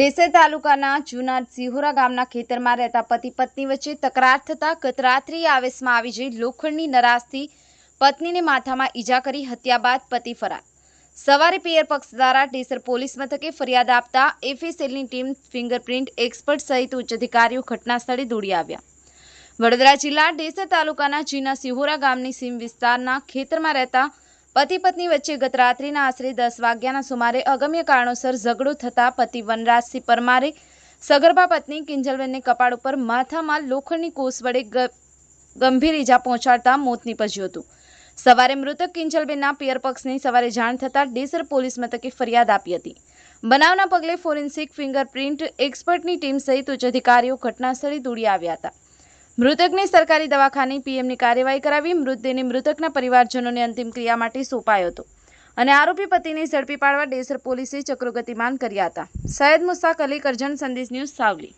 ડેસર તાલુકાના જૂના સિહોરા ગામના ખેતરમાં રહેતા પતિ પત્ની વચ્ચે તકરાર થતા ગત આવેશમાં આવી જઈ લોખંડની નરાશથી પત્નીને માથામાં ઈજા કરી હત્યા બાદ પતિ ફરાર. સવારે પિયર પક્ષ દ્વારા ડેસર પોલીસ મથકે ફરિયાદ આપતા એફએસએલની ટીમ ફિંગરપ્રિન્ટ એક્સપર્ટ સહિત ઉચ્ચ અધિકારીઓ ઘટનાસ્થળે દોડી આવ્યા. વડોદરા જિલ્લા ડેસર તાલુકાના જીના સિહોરા ગામની સીમ વિસ્તારના ખેતરમાં રહેતા પતિ પત્ની વચ્ચે ગત રાત્રિના આશરે દસ વાગ્યાના સુમારે અગમ્ય કારણોસર ઝઘડો થતાં પતિ વનરાજસિંહ પરમારે સગર્ભા પત્ની કિંજલબેનને કપાળ ઉપર માથામાં લોખંડની કોસ વડે ગંભીર ઈજા પહોંચાડતા મોત નીપજ્યું હતું. સવારે મૃતક કિંજલબેનના પિયર પક્ષની સવારે જાણ થતાં ડેસર પોલીસ મથકે ફરિયાદ આપી હતી. બનાવના પગલે ફોરેન્સિક ફિંગરપ્રિન્ટ એક્સપર્ટની ટીમ સહિત ઉચ્ચ અધિકારીઓ ઘટનાસ્થળે દોડી આવ્યા હતા. મૃતકને સરકારી દવાખાને પીએમની કાર્યવાહી કરાવી મૃતદેહને મૃતકના પરિવારજનોને અંતિમ ક્રિયા માટે સોંપાયો હતો. અને આરોપી પતિને ઝડપી પાડવા ડેસર પોલીસે ચક્રો ગતિમાન કર્યા હતા. સૈયદ મુસ્તાક અલી કરજણ, સંદેશ ન્યૂઝ સાવલી.